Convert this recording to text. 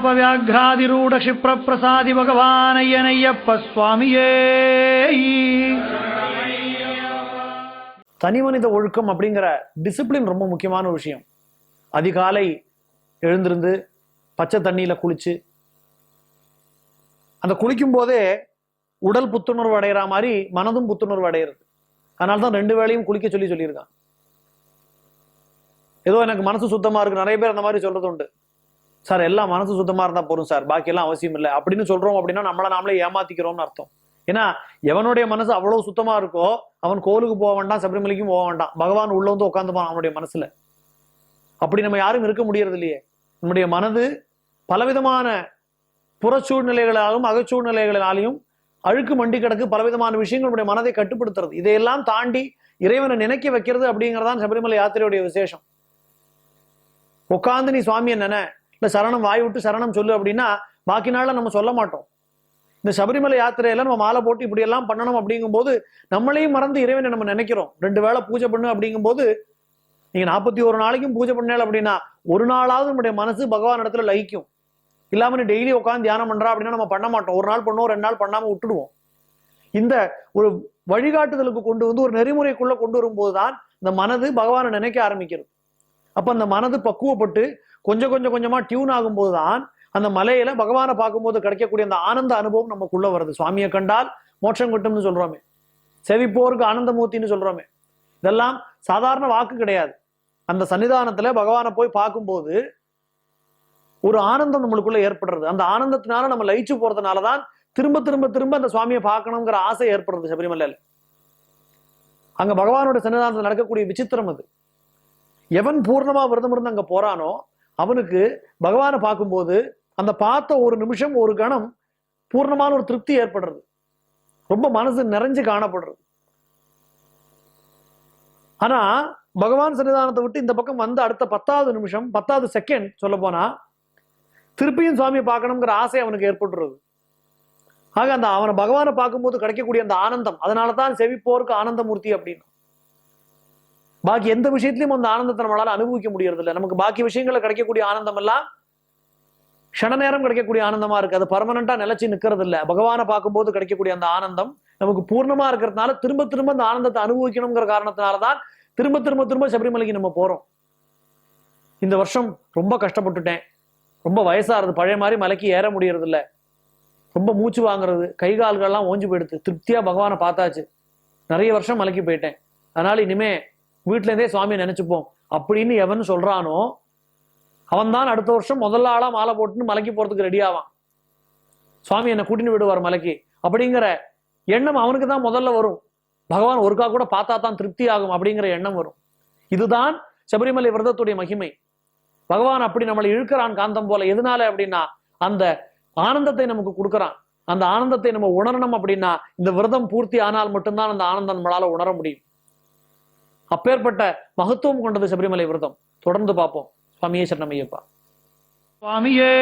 கஜாபவியாகிராதிரூட க்ஷிப்ரப்பிரசாதி பகவானையனையப்ப சுவாமியே. தனி மனித ஒழுக்கம் அப்படிங்கிற டிசிப்ளின் ரொம்ப முக்கியமான ஒரு விஷயம். அதிகாலை எழுந்திருந்து பச்சை தண்ணியில குளிச்சு அந்த குளிக்கும் போதே உடல் புத்துணர்வு அடைகிற மாதிரி மனதும் புத்துணர்வு அடையிறது. அதனால தான் ரெண்டு வேளையும் குளிக்க சொல்லி சொல்லியிருக்கான் ஏதோ எனக்கு மனசு சுத்தமா இருக்கு. நிறைய பேர் அந்த மாதிரி சொல்றது உண்டு. சார் எல்லாம் மனசு சுத்தமா இருந்தா போதும் சார். பாக்கி எல்லாம் அவசியம் இல்லை. அப்படின்னு சொல்றோம் அப்படின்னா நம்மள நாமளே ஏமாத்திக்கிறோம்னு அர்த்தம். ஏன்னா எவனுடைய மனசு அவ்வளவு சுத்தமா இருக்கோ அவன் கோவிலுக்கு போக வேண்டாம் சபரிமலைக்கும் போக வேண்டாம். பகவான் உள்ள வந்து உட்காந்துப்பான் அவனுடைய மனசுல. அப்படி நம்ம யாரும் இருக்க முடியறது இல்லையே நம்முடைய மனது பலவிதமான புற சூழ்நிலைகளாலும் அகச்சூழ்நிலைகளாலையும் அழுக்கு மண்டி கிடக்கு பலவிதமான விஷயங்கள் நம்முடைய மனதை கட்டுப்படுத்துறது. இதையெல்லாம் தாண்டி இறைவனை நினைக்க வைக்கிறது அப்படிங்கிறதான் சபரிமலை யாத்திரையுடைய விசேஷம். உட்காந்து நீ சுவாமியை நினை இல்ல சரணம் வாய் விட்டு சரணம் சொல்லு அப்படின்னா பாக்கி நாள்ல நம்ம சொல்ல மாட்டோம். இந்த சபரிமலை யாத்திரையில நம்ம மாலை போட்டு இப்படி எல்லாம் பண்ணணும் அப்படிங்கும்போது நம்மளையும் மறந்து இறைவனை நம்ம நினைக்கிறோம். ரெண்டு வேளை பூஜை பண்ணு அப்படிங்கும்போது நீங்க நாற்பத்தி ஒரு நாளைக்கும் பூஜை பண்ணல அப்படின்னா ஒரு நாளாவது நம்முடைய மனசு பகவான் இடத்துல லயிக்கும். இல்லாம நீ டெய்லி உட்காந்து தியானம் பண்றா அப்படின்னா நம்ம பண்ண மாட்டோம். ஒரு நாள் பண்ணுவோம் ரெண்டு நாள் பண்ணாம விட்டுடுவோம். இந்த ஒரு வழிகாட்டுதலுக்கு கொண்டு வந்து ஒரு நெறிமுறைக்குள்ள கொண்டு வரும்போது தான் இந்த மனது பகவானை நினைக்க ஆரம்பிக்கிறது. அப்ப அந்த மனது பக்குவப்பட்டு கொஞ்சம் கொஞ்சம் கொஞ்சமா டியூன் ஆகும்போது தான் அந்த மலையில பகவானை பார்க்கும்போது கிடைக்கக்கூடிய அந்த ஆனந்த அனுபவம் நமக்குள்ள வருது. சுவாமியை கண்டால் மோட்சம் கிட்டும்னு சொல்றோமே. செவிப்போருக்கு ஆனந்தமூர்த்தின்னு சொல்றோமே. இதெல்லாம் சாதாரண வாக்கு கிடையாது. அந்த சன்னிதானத்துல பகவானை போய் பார்க்கும்போது ஒரு ஆனந்தம் நம்மளுக்குள்ள ஏற்படுறது. அந்த ஆனந்தத்தினால நம்ம லயிச்சு போறதுனாலதான் திரும்ப திரும்ப திரும்ப அந்த சுவாமியை பார்க்கணுங்கிற ஆசை ஏற்படுறது சபரிமலையில். அங்க பகவானோட சன்னிதானத்தில் நடக்கக்கூடிய விசித்திரம் அது. எவன் பூர்ணமா விரதம் இருந்து அங்க போறானோ அவனுக்கு பகவானை பார்க்கும்போது அந்த பார்த்த ஒரு நிமிஷம் ஒரு கணம் பூர்ணமான ஒரு திருப்தி ஏற்படுறது. ரொம்ப மனசு நிறைஞ்சு காணப்படுறது. ஆனா பகவான் சன்னிதானத்தை விட்டு இந்த பக்கம் வந்து அடுத்த பத்தாவது நிமிஷம் பத்தாவது செகண்ட் சொல்ல போனா திருப்பியும் சுவாமியை பார்க்கணுங்கிற ஆசை அவனுக்கு ஏற்பட்டுறது ஆக அந்த அவனை பகவானை பார்க்கும்போது கிடைக்கக்கூடிய அந்த ஆனந்தம் அதனால தான் செவிப்போருக்கு ஆனந்தமூர்த்தி அப்படின்னு. பாக்கி எந்த விஷயத்திலையும் அந்த ஆனந்தத்தை நம்மளால அனுபவிக்க முடியறது இல்லை நமக்கு பாக்கி விஷயங்களில் கிடைக்கக்கூடிய ஆனந்தம் எல்லாம் க்ஷண நேரம் கிடைக்கக்கூடிய ஆனந்தமா இருக்கு. அது பர்மனண்டா நிலைச்சு நிக்கிறது இல்லை பகவானை பார்க்கும்போது கிடைக்கக்கூடிய அந்த ஆனந்தம் நமக்கு பூர்ணமா இருக்கிறதுனால திரும்ப திரும்ப அந்த ஆனந்தத்தை அனுபவிக்கணுங்கிற காரணத்தினாலதான் திரும்ப திரும்ப திரும்ப சபரிமலைக்கு நம்ம போறோம். இந்த வருஷம் ரொம்ப கஷ்டப்பட்டுட்டேன். ரொம்ப வயசாகிறது பழைய மாதிரி மலைக்கு ஏற முடியறது இல்லை ரொம்ப மூச்சு வாங்குறது கை கால்கள்லாம் ஓஞ்சு போயிடுது. திருப்தியா பகவானை பார்த்தாச்சு. நிறைய வருஷம் மலைக்கு போயிட்டேன். அதனால இனிமே வீட்டிலேருந்தே சுவாமியை நினைச்சுப்போம். அப்படின்னு எவன் சொல்றானோ அவன் தான் அடுத்த வருஷம் முதல்ல ஆளா மாலை போட்டுன்னு மலைக்கு போறதுக்கு ரெடி ஆவான். சுவாமி என்னை கூட்டின்னு விடுவார் மலைக்கு. அப்படிங்கிற எண்ணம் அவனுக்கு தான் முதல்ல வரும். பகவான் ஒருக்கா கூட பார்த்தா தான் திருப்தி ஆகும் அப்படிங்கிற எண்ணம் வரும். இதுதான் சபரிமலை விரதத்துடைய மகிமை. பகவான் அப்படி நம்மளை இழுக்கிறான் காந்தம் போல. எதனால அப்படின்னா அந்த ஆனந்தத்தை நமக்கு கொடுக்குறான். அந்த ஆனந்தத்தை நம்ம உணரணும் அப்படின்னா இந்த விரதம் பூர்த்தி ஆனால் மட்டும்தான் அந்த ஆனந்தம் நம்மளால உணர முடியும். அப்பேற்பட்ட மகத்துவம் கொண்டது சபரிமலை விரதம். தொடர்ந்து பார்ப்போம். சுவாமியே சரணமையப்பா சுவாமியே